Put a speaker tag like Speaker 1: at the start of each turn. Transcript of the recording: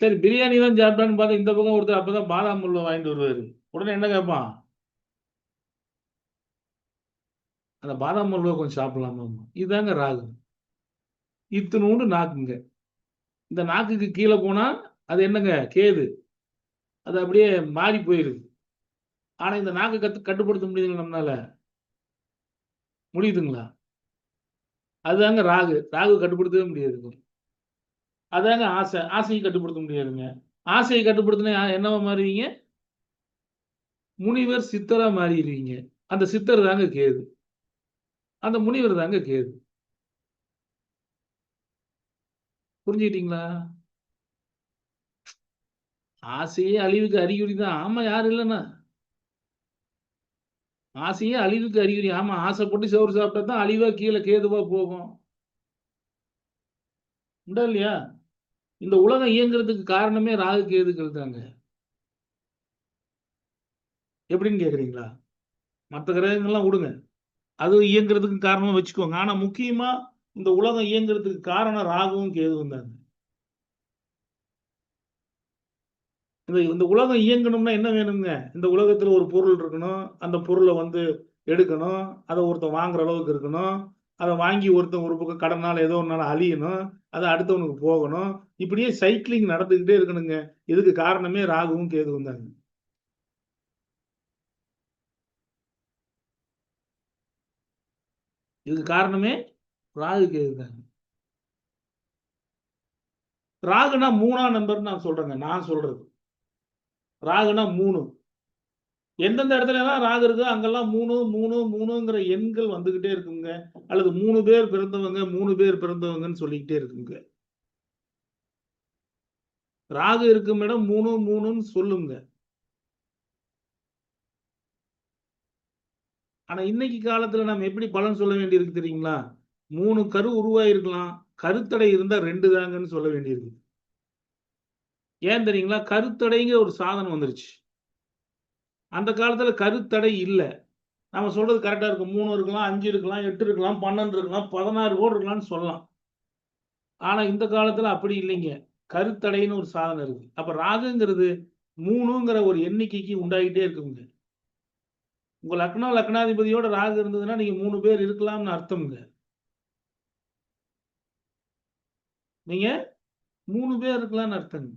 Speaker 1: சரி பிரியாணி தான் சாப்பிட்டான்னு பார்த்தா இந்த பக்கம் ஒருத்தர் அப்பதான் பாதாம் முல்லை வாங்கிட்டு வருவாரு. உடனே என்ன கேட்பான்? அந்த பாதாம் முல்லை கொஞ்சம் சாப்பிடலாமா? இதுதாங்க ராகு. இத்தனூண்டு நாக்குங்க. இந்த நாக்குக்கு கீழே போனா அது என்னங்க? கேது. அது அப்படியே மாறி போயிருது ஆனா இந்த நாக்கை கத்து கட்டுப்படுத்த முடியுதுங்க நம்மளால? முடியுதுங்களா? அதுதாங்க ராகு. ராகு கட்டுப்படுத்தவே முடியாது. அதாங்க ஆசை. ஆசையை கட்டுப்படுத்த முடியாதுங்க. ஆசையை கட்டுப்படுத்தினா என்னவா மாறுவீங்க? முனிவர் சித்தரா மாறிடுவீங்க. அந்த சித்தர் தாங்க கேது. அந்த முனிவர் தாங்க கேது. புரிஞ்சுக்கிட்டீங்களா? ஆசையே அழிவுக்கு அறிகுறி தான். ஆமா யாரும் இல்லைன்னா? ஆசையே அழிவுக்கு அறிகுறி. ஆமா ஆசைப்பட்டு சோறு சாப்பிட்டா தான் அழிவா கீழே கேதுவா போகும். உண்டா இல்லையா? இந்த உலகம் இயங்குறதுக்கு காரணமே ராகு கேதுக்கள் தாங்க. எப்படின்னு கேக்குறீங்களா? மற்ற கிரகங்கள்லாம் விடுங்க. அது இயங்குறதுக்கு காரணமா வச்சுக்கோங்க. ஆனா முக்கியமா இந்த உலகம் இயங்குறதுக்கு காரணம் ராகுவும் கேதுவும் தாங்க. இந்த இந்த உலகம் இயங்கணும்னா என்ன வேணுங்க? இந்த உலகத்துல ஒரு பொருள் இருக்கணும். அந்த பொருளை வந்து எடுக்கணும். அதை ஒருத்தன் வாங்குற அளவுக்கு இருக்கணும். அதை வாங்கி ஒருத்தன் ஒரு பக்கம் கடனால ஏதோ ஒரு நாள் அழியணும் அது அடுத்தவனுக்கு போகணும். இப்படியே சைக்கிளிங் நடந்துக்கிட்டே இருக்கணுங்க. இதுக்கு காரணமே ராகுவும் கேதுவும் தாங்க. இதுக்கு காரணமே ராகு கேது தாங்க. ராகுனா மூணாம் நம்பர் நான் சொல்றேங்க. நான் சொல்றது. ராகுனா மூணு. எந்தெந்த இடத்துல எல்லாம் ராகு இருக்கோ அங்கெல்லாம் மூணு மூணு மூணுங்கிற எண்கள் வந்துகிட்டே இருக்குங்க. அல்லது மூணு பேர் பிறந்தவங்க மூணு பேர் பிறந்தவங்கன்னு சொல்லிக்கிட்டே இருக்குங்க. ராகு இருக்கும் இடம் மூணு மூணுன்னு சொல்லுங்க. ஆனா இன்னைக்கு காலத்துல நம்ம எப்படி பலன் சொல்ல வேண்டியிருக்கு தெரியுங்களா? மூணு கரு உருவாயிருக்கலாம். கருத்தடை இருந்தா ரெண்டு தாங்கன்னு சொல்ல வேண்டியிருக்கு. ஏன் தெரியுங்களா? கருத்தடைங்கிற ஒரு சாதனம் வந்துருச்சு. அந்த காலத்தில் கருத்தடை இல்லை. நம்ம சொல்றது கரெக்டாக இருக்கும். மூணு இருக்கலாம் அஞ்சு இருக்கலாம் எட்டு இருக்கலாம் பன்னெண்டு இருக்கலாம் பதினாறு கோடி இருக்கலாம்னு சொல்லலாம். ஆனால் இந்த காலத்தில் அப்படி இல்லைங்க. கருத்தடைன்னு ஒரு சாதனம் இருக்கு. அப்போ ராகுங்கிறது மூணுங்கிற ஒரு எண்ணிக்கைக்கு உண்டாகிட்டே இருக்குங்க. உங்க லக்னா லக்னாதிபதியோட ராகு இருந்ததுன்னா நீங்க மூணு பேர் இருக்கலாம்னு அர்த்தம்ங்க. நீங்க மூணு பேர் இருக்கலாம்னு அர்த்தங்க